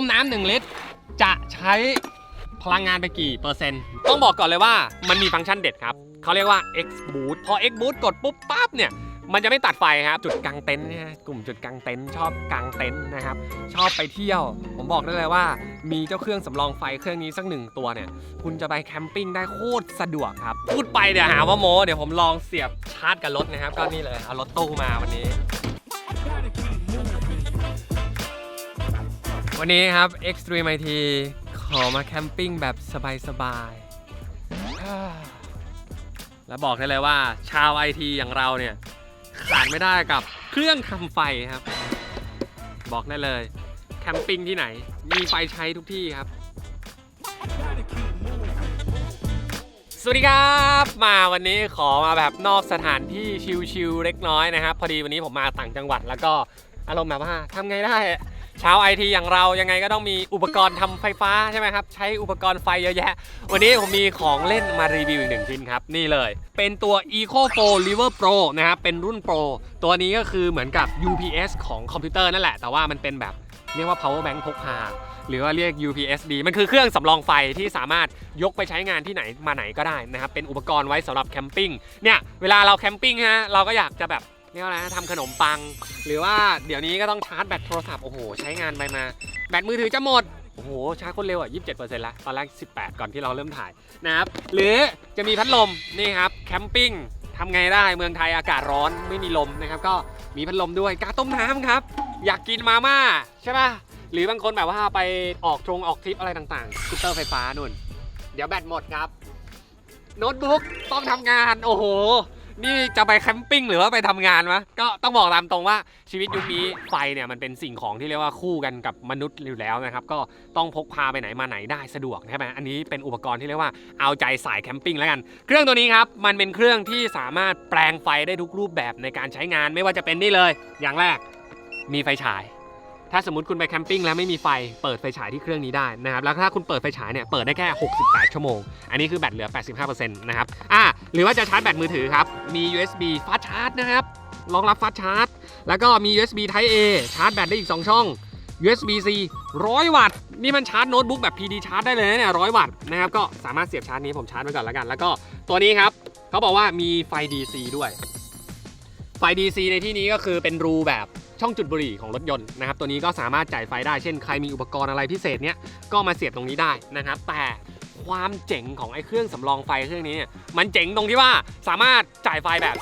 ต้มน้ำหนึ่งลิตร จะใช้พลังงานไปกี่เปอร์เซ็นต์ ต้องบอกก่อนเลยว่ามันมีฟังก์ชันเด็ดครับ เขาเรียกว่า X Boot พอ X Boot กดปุ๊บปั๊บเนี่ยมันจะไม่ตัดไฟครับ จุดกางเต็นท์นี่ยกลุ่มจุดกางเต็นท์ชอบกางเต็นท์นะครับ ชอบไปเที่ยว ผมบอกได้เลยว่า มีเจ้าเครื่องสำรองไฟเครื่องนี้สักหนึ่งตัวเนี่ย คุณจะไปแคมปิ้งได้โคตรสะดวกครับ พูดไปเดี๋ยวหาว่าโมเดี๋ยวผมลองเสียบชาร์จกับรถนะครับ ก็นี่เลยเอารถตู้มาวันนี้ วันนี้ครับ Extreme IT ขอมาแคมปิ้งแบบสบายๆ แล้วบอกได้เลยว่าชาวไอทีอย่างเราเนี่ย ขาดไม่ได้กับเครื่องทำไฟครับ บอกได้เลย แคมปิ้งที่ไหน มีไฟใช้ทุกที่ครับ สวัสดีครับมาวันนี้ขอมาแบบนอกสถานที่ชิลๆเล็กน้อยนะครับ พอดีวันนี้ผมมาต่างจังหวัดแล้วก็อารมณ์แบบว่าทำไงได้ ชาวไอทีอย่างเรายังไงก็ต้องมีอุปกรณ์ทำไฟฟ้าใช่ไหมครับ ใช้อุปกรณ์ไฟเยอะแยะ วันนี้ผมมีของเล่นมารีวิวอีกหนึ่งชิ้นครับ นี่เลย เป็นตัว Eco 4 River Pro นะครับ เป็นรุ่น Pro ตัวนี้ก็คือเหมือนกับ UPS ของคอมพิวเตอร์นั่นแหละ แต่ว่ามันเป็นแบบเรียกว่า power bank พกพาหรือว่าเรียก UPSD มันคือเครื่องสำรองไฟที่สามารถยกไปใช้งานที่ไหนมาไหนก็ได้นะครับ เป็นอุปกรณ์ไว้สำหรับแคมปิ้งเนี่ยเวลาเราแคมปิ้งฮะเราก็อยากจะแบบ เรียกว่าอะไรนะทำขนมปัง หรือว่าเดี๋ยวนี้ก็ต้องชาร์จแบตโทรศัพท์โอ้โหใช้งานไปมา แบตมือถือจะหมด โอ้โหชาร์จคนเร็วอะ 27%ล้วตอนแรก 18 ก่อนที่เราเริ่มถ่ายนะครับ หรือจะมีพัดลมนี่ครับแคมปิ้งทำไงได้เมืองไทยอากาศร้อนไม่มีลมนะครับ ก็มีพัดลมด้วยกาต้มน้ำครับ อยากกินมาม่าใช่ป่ะหรือบางคนแบบว่าไปออกตรงออกทริปอะไรต่างๆสกูตเตอร์ไฟฟ้านุ่น เดี๋ยวแบตหมดครับโน้ตบุ๊กต้องทำงานโอ้โห นี่จะไปแคมปิ้งหรือว่าไปทำงานวะก็ต้องบอกตามตรงว่าชีวิตยุคนี้ไฟเนี่ยมันเป็นสิ่งของที่เรียกว่าคู่กันกับมนุษย์อยู่แล้วนะครับ ก็ต้องพกพาไปไหนมาไหนได้สะดวกใช่ไหมอันนี้เป็นอุปกรณ์ที่เรียกว่าเอาใจสายแคมปิ้งแล้วกัน เครื่องตัวนี้ครับมันเป็นเครื่องที่สามารถแปลงไฟได้ทุกรูปแบบในการใช้งานไม่ว่าจะเป็นนี่เลย อย่างแรกมีไฟฉาย ถ้าสมมติคุณไปแคมปิ้งแล้วไม่มีไฟเปิดไฟฉายที่เครื่องนี้ได้นะครับแล้วถ้าคุณเปิดไฟฉายเนี่ยเปิดได้แค่ 68 ชั่วโมง อันนี้คือแบตเหลือ 85%นะครับอ่าหรือว่าจะชาร์จแบตมือถือครับ มี USB fast charge นะครับรองรับ fast charge แล้วก็มี USB Type A ชาร์จแบตได้อีก 2 ช่อง USB C 100 วัตต์ นี่มันชาร์จโน้ตบุ๊กแบบ PD ชาร์จได้เลยนะเนี่ย100วัตต์นะครับก็สามารถเสียบชาร์จนี้ผมชาร์จไว้ก่อนแล้วกัน แล้วก็ตัวนี้ครับเขาบอกว่ามีไฟ DC ด้วย ไฟ DC ในที่นี้ก็คือเป็นรูแบบ ช่องจุดบุหรี่ของรถยนต์นะครับตัวนี้ก็สามารถจ่ายไฟได้เช่นใครมีอุปกรณ์อะไรพิเศษเนี้ยก็มาเสียบตรงนี้ได้นะครับแต่ความเจ๋งของไอ้เครื่องสำรองไฟเครื่องนี้เนี่ยมันเจ๋งตรงที่ว่าสามารถจ่ายไฟแบบ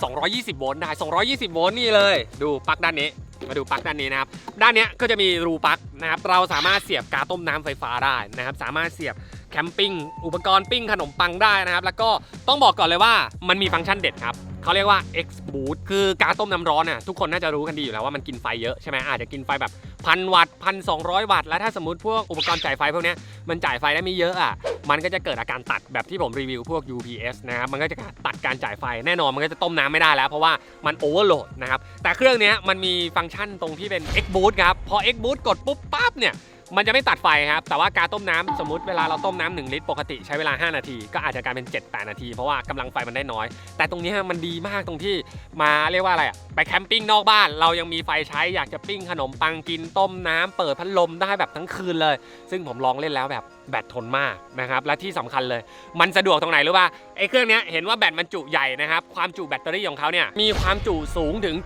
220 โวลต์ได้ 220 โวลต์นี่เลย ดูปลั๊กด้านนี้ มาดูปลั๊กด้านนี้นะครับ ด้านนี้ก็จะมีรูปลั๊กนะครับ เราสามารถเสียบกาต้มน้ำไฟฟ้าได้นะครับ สามารถเสียบแคมปิ้ง อุปกรณ์ปิ้งขนมปังได้นะครับ แล้วก็ต้องบอกก่อนเลยว่ามันมีฟังก์ชันเด็ดครับ เขาเรียกว่า X Boot คือการต้มน้ำร้อนน่ะทุกคนน่าจะรู้กันดีอยู่แล้วว่ามันกินไฟเยอะใช่ไหมอาจจะกินไฟแบบพันวัตต์พันสองวัตต์แล้วถ้าสมมติพวกอุปกรณ์จ่ายไฟพวกนี้มันจ่ายไฟได้ไม่เยอะอะมันก็จะเกิดอาการตัดแบบที่ผมรีวิวพวก UPS นะครับมันก็จะตัดการจ่ายไฟแน่นอนมันก็จะต้มน้ำไม่ได้แล้ว เพราะว่ามันโอเวอร์โหลดนะครับแต่เครื่องนี้มันมีฟังก์ชันตรงที่เป็น X Boot ครับพอ X Boot กดปุ๊บปั๊บเนี่ย มันจะไม่ตัดไฟครับ แต่ว่าการต้มน้ำสมมติเวลาเราต้มน้ำหนึ่งลิตรปกติใช้เวลา 5 นาที ก็อาจจะกลายเป็น 7-8 นาที เพราะว่ากำลังไฟมันได้น้อย แต่ตรงนี้มันดีมากตรงที่มาเรียกว่าอะไรอะไปแคมปิ้งนอกบ้าน เรายังมีไฟใช้อยากจะปิ้งขนมปังกินต้มน้ำเปิดพัดลมได้แบบทั้งคืนเลย ซึ่งผมลองเล่นแล้วแบบ แบตทนมากนะครับ และที่สำคัญเลย มันสะดวกตรงไหนรู้ป่ะไอ้เครื่องนี้เห็นว่าแบตมันจุใหญ่นะครับ ความจุแบตเตอรี่ของเขาเนี่ยมีความจุสูงถึง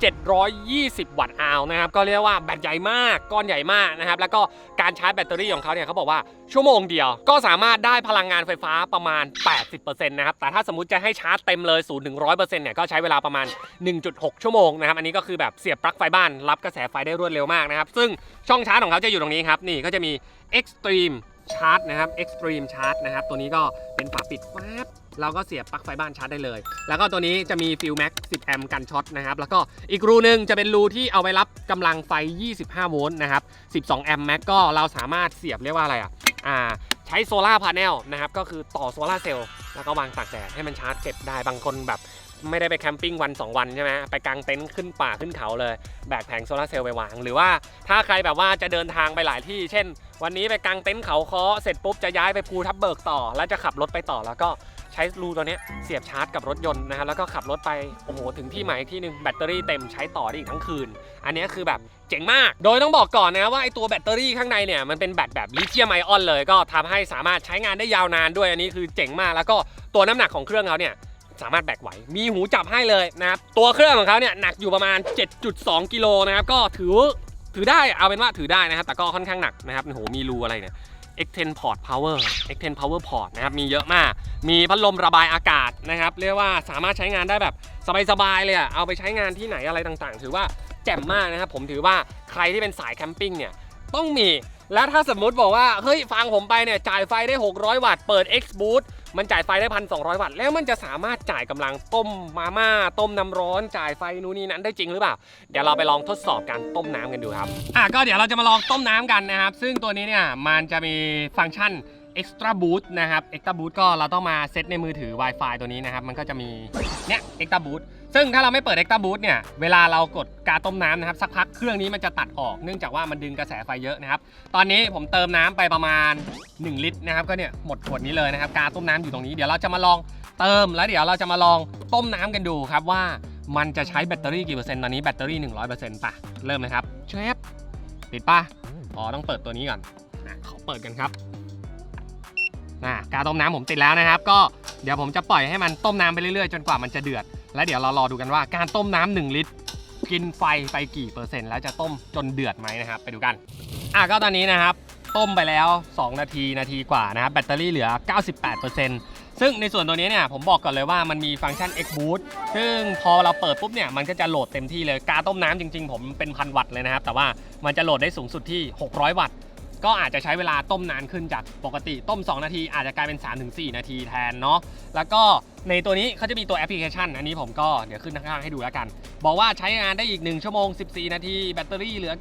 720 วัตต์อาวนะครับ ก็เรียกว่าแบตใหญ่มาก ก้อนใหญ่มากนะครับ แล้วก็การชาร์จแบตเตอรี่ของเขาเนี่ยเขาบอกว่าชั่วโมงเดียว ก็สามารถได้พลังงานไฟฟ้าประมาณ 80%นะครับ แต่ถ้าสมมติจะให้ชาร์จเต็มเลย0ถึง100%เนี่ยก็ใช้เวลาประมาณ 1.6 ชั่วโมงนะครับ อันนี้ก็คือแบบเสียบปลั๊กไฟบ้านรับกระแสไฟได้รวดเร็วมากนะครับ ซึ่งช่องชาร์จของเขาจะอยู่ตรงนี้ครับ นี่ก็จะมี Extreme ชาร์จนะครับ Extreme Charge นะครับ ตัวนี้ก็เป็นฝาปิดแวบเราก็เสียบปลั๊กไฟบ้านชาร์จได้เลย แล้วก็ตัวนี้จะมีฟิลแม็ก10 แอมป์กันช็อตนะครับ แล้วก็อีกรูหนึงจะเป็นรูที่เอาไว้รับกำลังไฟ 25 โวลต์นะครับ 12 แอมป์แม็กก็เราสามารถเสียบเรียกว่าอะไรอะอ่าใช้โซลาร์พาร์เนลนะครับ ก็คือต่อโซลาร์เซลล์แล้วก็วางตากแดดให้มันชาร์จเก็บได้บางคนแบบ ไม่ได้ไปแคมปิ้งวัน 2 วันใช่ไหมไปกางเต็นท์ขึ้นป่าขึ้นเขาเลย แบกแผงโซลาร์เซลล์ไปวาง หรือว่าถ้าใครแบบว่าจะเดินทางไปหลายที่ เช่น วันนี้ไปกางเต็นท์เขาเคาะเสร็จปุ๊บจะย้ายไปภูทับเบิกต่อ แล้วจะขับรถไปต่อแล้วก็ใช้รูตัวนี้เสียบชาร์จกับรถยนต์นะครับแล้วก็ขับรถไปโอ้โหถึงที่หมายอีกที่หนึ่งแบตเตอรี่เต็มใช้ต่อได้อีกทั้งคืน อันนี้คือแบบเจ๋งมาก โดยต้องบอกก่อนนะว่าไอตัวแบตเตอรี่ข้างในเนี่ยมันเป็นแบตแบบลิเธียมไอออนเลย ก็ทำให้สามารถใช้งานได้ยาวนานด้วยอันนี้คือเจ๋งมากแล้วก็ตัวน้ำหนักของเครื่องเขาเนี่ย สามารถแบกไหว มีหูจับให้เลยนะครับ ตัวเครื่องของเขาเนี่ยหนักอยู่ประมาณ 7.2 กิโลนะครับ ก็ถือถือได้ เอาเป็นว่าถือได้นะครับ แต่ก็ค่อนข้างหนักนะครับโห มีรูอะไรเนี่ย X10 Port Power X10 Power Port นะครับ มีเยอะมาก มีพัดลมระบายอากาศนะครับ เรียกว่าสามารถใช้งานได้แบบสบายๆเลยอะเอาไปใช้งานที่ไหนอะไรต่างๆ ถือว่าแจ่มมากนะครับ ผมถือว่าใครที่เป็นสายแคมปิ้งเนี่ยต้องมี แล้วถ้าสมมุติบอกว่า เฮ้ยฟังผมไปเนี่ยจ่ายไฟได้ 600 วัตต์ เปิด X Boost มันจ่ายไฟได้พันสองวัตต์แล้วมันจะสามารถจ่ายกำลังต้มมาม่าต้มน้ำร้อนจ่ายไฟนู่นนี่นั้นได้จริงหรือเปล่า เดี๋ยวเราไปลองทดสอบการต้มน้ำกันดูครับอะก็เดี๋ยวเราจะมาลองต้มน้ำกันนะครับ ซึ่งตัวนี้เนี่ยมันจะมีฟังก์ชัน Extra Boost นะครับ Extra Boost ก็เราต้องมาเซตในมือถือ Wi-Fi ตัวนี้นะครับ มันก็จะมีเนี่ย Extra Boost ซึ่งถ้าเราไม่เปิด Extra Boost เนี่ย เวลาเรากดกาต้มน้ำนะครับ สักพักเครื่องนี้มันจะตัดออก เนื่องจากว่ามันดึงกระแสไฟเยอะนะครับ ตอนนี้ผมเติมน้ำไปประมาณ 1 ลิตรนะครับ ก็เนี่ยหมดขวดนี้เลยนะครับ กาต้มน้ำอยู่ตรงนี้ เดี๋ยวเราจะมาลองเติม แล้วเดี๋ยวเราจะมาลองต้มน้ำกันดูครับว่ามันจะใช้แบตเตอรี่กี่เปอร์เซ็นต์ตอนนี้แบตเตอรี่100%ป่ะ เริ่มเลยครับเชฟติดป่ะ อ๋อ ต้องเปิดตัวนี้ก่อนอะขอเปิดกันครับ นะการต้มน้ำผมติดแล้วนะครับ ก็เดี๋ยวผมจะปล่อยให้มันต้มน้ำไปเรื่อยๆ จนกว่ามันจะเดือด แล้วเดี๋ยวเรารอดูกันว่าการต้มน้ำหนึ่งลิตร กินไฟไปกี่เปอร์เซ็นต์แล้วจะต้มจนเดือดไหมนะครับ ไปดูกันอะก็ตอนนี้นะครับ ต้มไปแล้ว 2 นาทีนาทีกว่านะครับแบตเตอรี่เหลือ 98%ซึ่งในส่วนตัวนี้เนี่ยผมบอกก่อนเลยว่ามันมีฟังก์ชัน X Boost ซึ่งพอเราเปิดปุ๊บเนี่ยมันก็จะโหลดเต็มที่เลยการต้มน้ำจริง ๆ ผมเป็นพันวัตต์เลยนะครับแต่ว่ามันจะโหลดได้สูงสุดที่ 600 วัตต์ ก็อาจจะใช้เวลาต้มนานขึ้นจากปกติต้ม 2 นาที อาจจะกลายเป็น 3-4 นาทีแทนเนาะแล้วก็ในตัวนี้เขาจะมีตัวแอปพลิเคชัน อันนี้ผมก็เดี๋ยวขึ้นข้างๆให้ดูแล้วกัน บอกว่าใช้งานได้อีก 1 ชั่วโมง 14 นาที แบตเตอรี่เหลือ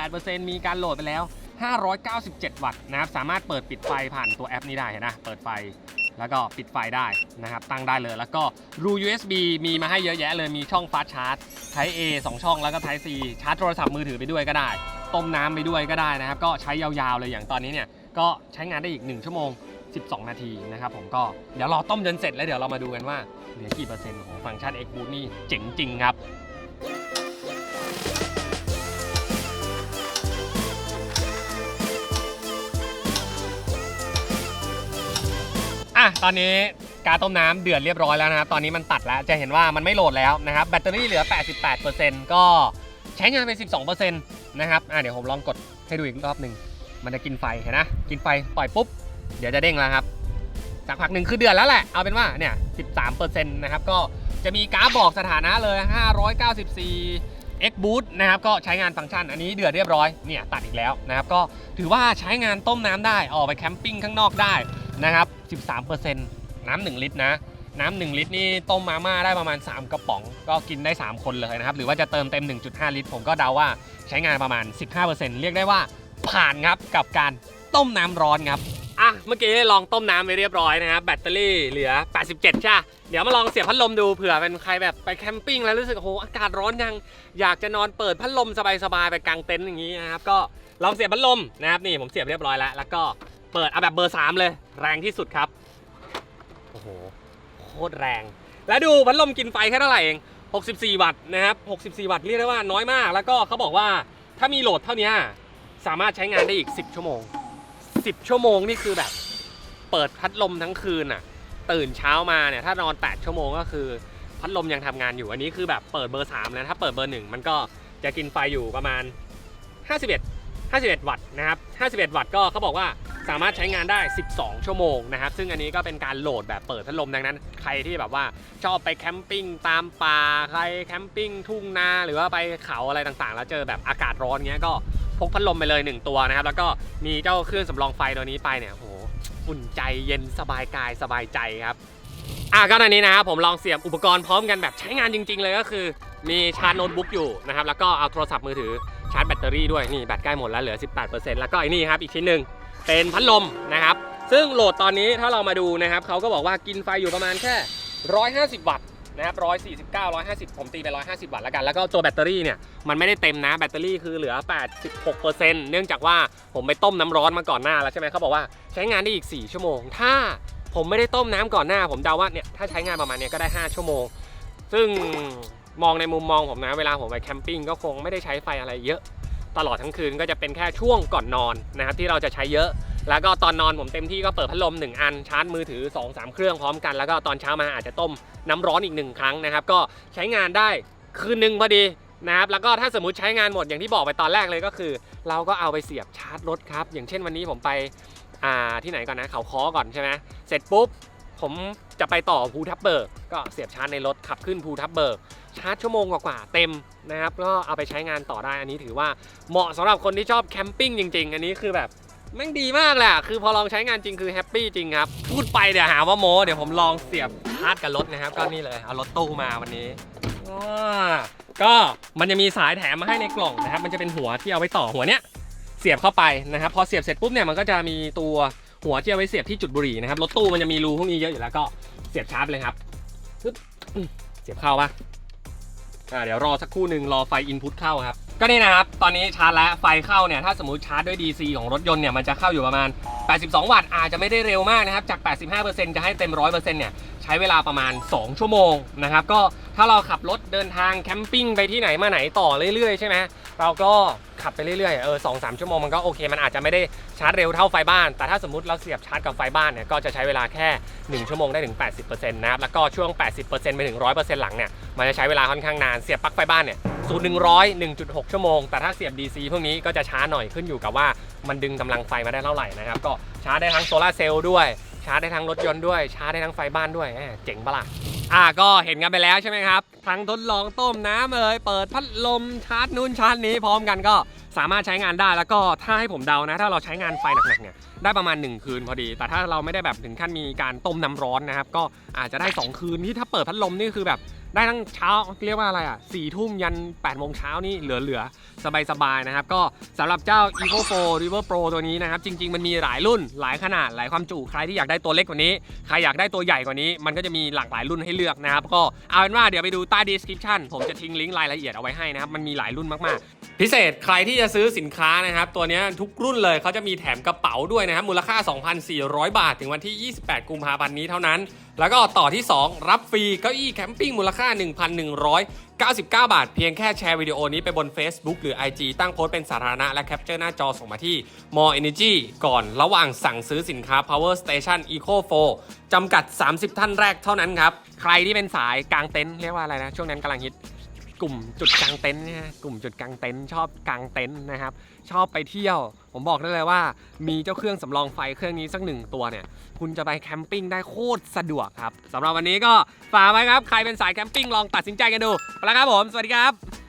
98%มีการโหลดไปแล้ว 597 วัตต์นะครับสามารถเปิดปิดไฟผ่านตัวแอปนี้ได้เห็นนะเปิดไฟแล้วก็ปิดไฟได้นะครับ ตั้งได้เลยแล้วก็รู USB มีมาให้เยอะแยะเลยมีช่องฟาสชาร์จ Type A 2 ช่องแล้วก็ Type C ชาร์จโทรศัพท์มือถือไปด้วยก็ได้ต้มน้ำไปด้วยก็ได้นะครับ ก็ใช้ยาวๆเลยอย่างตอนนี้เนี่ยก็ใช้งานได้อีก 1 ชั่วโมง 12 นาทีนะครับผมก็เดี๋ยวรอต้มจนเสร็จแล้วเดี๋ยวเรามาดูกันว่าเหลือกี่เปอร์เซ็นต์ของฟังก์ชัน X Boot นี่เจ๋งจริงครับอะตอนนี้การต้มน้ำเดือดเรียบร้อยแล้วนะครับ ตอนนี้มันตัดแล้ว จะเห็นว่ามันไม่โหลดแล้วนะครับ แบตเตอรี่เหลือ 88%ก็ ใช้งานไป 12%นะครับอะเดี๋ยวผมลองกดให้ดูอีกรอบหนึ่งมันจะกินไฟเห็นนะกินไฟปล่อยปุ๊บ เดี๋ยวจะเด้งแล้วครับจากพักหนึ่งคือเดือดแล้วแหละ เอาเป็นว่าเนี่ย 13%นะครับ ก็จะมีกราฟบอกสถานะเลย 594 X Boot นะครับ ก็ใช้งานฟังก์ชัน อันนี้เดือดเรียบร้อย เนี่ยตัดอีกแล้วนะครับ ก็ถือว่าใช้งานต้มน้ำได้ ออกไปแคมปิ้งข้างนอกได้นะครับ 13%น้ำ1ลิตรนะ น้ำ1ลิตรนี่ต้มมาม่าได้ประมาณ 3 กระป๋อง ก็กินได้ 3 คนเลยนะครับ หรือว่าจะเติมเต็ม 1.5 ลิตร ผมก็เดาว่าใช้งานประมาณ 15%เรียกได้ว่าผ่านครับกับการต้มน้ำร้อนครับอะเมื่อกี้ลองต้มน้ำไปเรียบร้อยนะครับแบตเตอรี่เหลือ 87 ใช่ปะเดี๋ยวมาลองเสียบพัดลมดูเผื่อเป็นใครแบบไปแคมปิ้งแล้วรู้สึกโอ้โหอากาศร้อนยังอยากจะนอนเปิดพัดลมสบายๆไปกางเต็นท์อย่างนี้นะครับก็ลองเสียบพัดลมนะครับนี่ผมเสียบเรียบร้อยแล้ว แล้วก็เปิดเอาแบบเบอร์ 3 เลย แรงที่สุดครับโอ้โห ตรแรง แล้วดูพัดลมกินไฟแค่เท่าไหร่เอง 64 วัตต์นะครับ64 วัตต์เรียกได้ว่าน้อยมาก แล้วก็เขาบอกว่าถ้ามีโหลดเท่านี้สามารถใช้งานได้อีก 10 ชั่วโมง 10 ชั่วโมงนี่คือแบบ เปิดพัดลมทั้งคืนอะ ตื่นเช้ามาเนี่ยถ้านอน 8 ชั่วโมงก็คือ พัดลมยังทำงานอยู่อันนี้คือแบบเปิดเบอร์3แล้วถ้าเปิดเบอร์ 1 มันก็จะกินไฟอยู่ประมาณ 51 51 วัตต์นะครับ 51 วัตต์ก็เขาบอกว่า สามารถใช้งานได้ 12 ชั่วโมงนะครับ ซึ่งอันนี้ก็เป็นการโหลดแบบเปิดพัดลมดังนั้น ใครที่แบบว่าชอบไปแคมปิ้งตามป่า ใครแคมปิ้งทุ่งนาหรือว่าไปเขาอะไรต่างๆ แล้วเจอแบบอากาศร้อนเงี้ยก็พกพัดลมไปเลย 1 ตัวนะครับ แล้วก็มีเจ้าเครื่องสำรองไฟตัวนี้ไปเนี่ยโหอุ่นใจเย็นสบายกายสบายใจครับอะก็ตอนนี้นะครับผมลองเสียบอุปกรณ์พร้อมกันแบบใช้งานจริง ๆ เลยก็คือ มีชาร์จโน้ตบุ๊กอยู่นะครับแล้วก็เอาโทรศัพท์มือถือชาร์จแบตเตอรี่ด้วยนี่แบตใกล้หมดแล้วเหลือ 18%แล้วก็ไอ้นี่ครับอีกชิ้นหนึ่ง เป็นพัดลมนะครับ ซึ่งโหลดตอนนี้ถ้าเรามาดูนะครับเขาก็บอกว่ากินไฟอยู่ประมาณแค่ 150 วัตต์นะครับ149 150 ผมตีไป 150 วัตต์แล้วกัน แล้วก็ตัวแบตเตอรี่เนี่ยมันไม่ได้เต็มนะ แบตเตอรี่คือเหลือ 86%เนื่องจากว่าผมไปต้มน้ำร้อนมาก่อนหน้าแล้วใช่ไหมเขาบอกว่าใช้งานได้อีก 4 ชั่วโมง ถ้าผมไม่ได้ต้มน้ำก่อนหน้า ผมเดาว่าเนี่ยถ้าใช้งานประมาณเนี้ยก็ได้ 5 ชั่วโมง ซึ่งมองในมุมมองผมนะ เวลาผมไปแคมปิ้งก็คงไม่ได้ใช้ไฟอะไรเยอะ ตลอดทั้งคืนก็จะเป็นแค่ช่วงก่อนนอนนะครับที่เราจะใช้เยอะ แล้วก็ตอนนอนผมเต็มที่ก็เปิดพัดลม 1 อันชาร์จมือถือ 2-3 เครื่องพร้อมกัน แล้วก็ตอนเช้ามาอาจจะต้มน้ำร้อนอีกหนึ่งครั้งนะครับก็ใช้งานได้คืนหนึ่งพอดีนะครับแล้วก็ถ้าสมมติใช้งานหมดอย่างที่บอกไปตอนแรกเลยก็คือ เราก็เอาไปเสียบชาร์จรถครับ อย่างเช่นวันนี้ผมไปอ่าที่ไหนก่อนนะเขาค้อก่อนใช่ไหมเสร็จปุ๊บผมจะไปต่อภูทับเบิกก็เสียบชาร์จในรถขับขึ้นภูทับเบิก ชาร์จชั่วโมงกว่าๆเต็มนะครับก็เอาไปใช้งานต่อได้อันนี้ถือว่าเหมาะสำหรับคนที่ชอบแคมปิ้งจริง ๆ อันนี้คือแบบแม่งดีมากแหละคือพอลองใช้งานจริงคือแฮปปี้จริงครับพูดไปเดี๋ยวหาว่าโมเดี๋ยวผมลองเสียบชาร์จกับรถนะครับก็นี่เลยเอารถตู้มาวันนี้ก็มันจะมีสายแถมมาให้ในกล่องนะครับ มันจะเป็นหัวที่เอาไว้ต่อหัวเนี้ยเสียบเข้าไปนะครับ พอเสียบเสร็จปุ๊บเนี่ยมันก็จะมีตัวหัวที่เอาไว้เสียบที่จุดบุหรี่นะครับรถตู้มันจะมีรูพวกนี้เยอะอยู่แล้วก็เสียบชาร์จเลยครับเสียบเข้าปะ อ่าเดี๋ยวรอสักครู่หนึ่งรอไฟอินพุตเข้าครับ ก็นี่นะครับ ตอนนี้ชาร์จแล้วไฟเข้าเนี่ย ถ้าสมมติชาร์จด้วย DC ของรถยนต์เนี่ย มันจะเข้าอยู่ประมาณ 82 วัตต์ อาจจะไม่ได้เร็วมากนะครับ จาก 85%จะให้เต็ม 100%เนี่ย ใช้เวลาประมาณ 2 ชั่วโมงนะครับ ก็ถ้าเราขับรถเดินทางแคมปิ้งไปที่ไหนมาไหนต่อเรื่อยๆ ใช่ไหมเราก็ขับไปเรื่อยๆ เออสองสามชั่วโมงมันก็โอเค มันอาจจะไม่ได้ชาร์จเร็วเท่าไฟบ้าน แต่ถ้าสมมติเราเสียบชาร์จกับไฟบ้านเนี่ย ก็จะใช้เวลาแค่ 1 ชั่วโมงได้ถึง 80%นะครับ แล้วก็ช่วง 80%ไปถึง 100%หลังเนี่ย มันจะใช้เวลาค่อนข้างนานเสียบปลั๊กไฟบ้านเนี่ยศูนย์หนึ่งร้อยหนึ่งจุดหกชั่วโมง แต่ถ้าเสียบ DC พวกนี้ก็จะช้าหน่อยขึ้นอยู่กับว่ามันดึงกำลังไฟมาได้เท่าไหร่นะครับ ก็ชาร์จได้ทั้งโซลาร์เซลล์ด้วย ชาร์จได้ทั้งรถยนต์ด้วย ชาร์จได้ทั้งไฟบ้านด้วยแหมเจ๋งปะล่ะ อ่าก็เห็นกันไปแล้วใช่ไหมครับ ทั้งทดลองต้มน้ำเอ่ยเปิดพัดลมชาร์จนู่นชาร์จนี้พร้อมกันก็สามารถใช้งานได้แล้วก็ถ้าให้ผมเดานะ ถ้าเราใช้งานไฟหนักๆเนี่ยได้ประมาณ 1 คืนพอดี แต่ถ้าเราไม่ได้แบบถึงขั้นมีการต้มน้ำร้อนนะครับ ก็อาจจะได้ 2 คืนที่ถ้าเปิดพัดลมนี่คือแบบได้ทั้งเช้าเรียกว่าอะไรอะสี่ทุ่มยัน8ปดโมงเช้านี่เหลือๆ สบายๆ นะครับ ก็สำหรับเจ้า Eco 4 River Pro ตัวนี้นะครับ จริง ๆ มันมีหลายรุ่นหลายขนาดหลายความจุใครที่อยากได้ตัวเล็กกว่านี้ ใครอยากได้ตัวใหญ่กว่านี้ มันก็จะมีหลากหลายรุ่นให้เลือกนะครับก็เอาเป็นว่าเดี๋ยวไปดูใต้ description ผมจะทิ้งลิงก์รายละเอียดเอาไว้ให้นะครับมันมีหลายรุ่นมากๆ พิเศษใครที่จะซื้อสินค้านะครับ ตัวนี้ทุกรุ่นเลยเขาจะมีแถมกระเป๋าด้วยนะครับ มูลค่า 2,400 บาท ถึงวันที่ 28 กุมภาพันธ์นี้เท่านั้น แล้วก็ต่อที่ 2 รับฟรีเก้าอี้แคมปิ้งมูลค่า 1,199 บาท เพียงแค่แชร์วิดีโอนี้ไปบน Facebook หรือ IG ตั้งโพสต์เป็นสาธารณะและแคปเจอร์หน้าจอส่งมาที่ More Energy ก่อนระหว่างสั่งซื้อสินค้า Power Station Eco 4จำกัด 30 ท่านแรกเท่านั้นครับใครที่เป็นสายกางเต็นท์เรียกว่าอะไรนะช่วงนั้นกำลังฮิต กลุ่มจุดกางเต็นท์เนี่ยกลุ่มจุดกางเต็นท์ชอบกางเต็นท์นะครับ ชอบไปเที่ยว ผมบอกได้เลยว่า มีเจ้าเครื่องสำรองไฟเครื่องนี้สักหนึ่งตัวเนี่ย คุณจะไปแคมปิ้งได้โคตรสะดวกครับสำหรับวันนี้ก็ฝากไว้ครับ ใครเป็นสายแคมปิ้งลองตัดสินใจกันดูไปแล้วครับผม สวัสดีครับ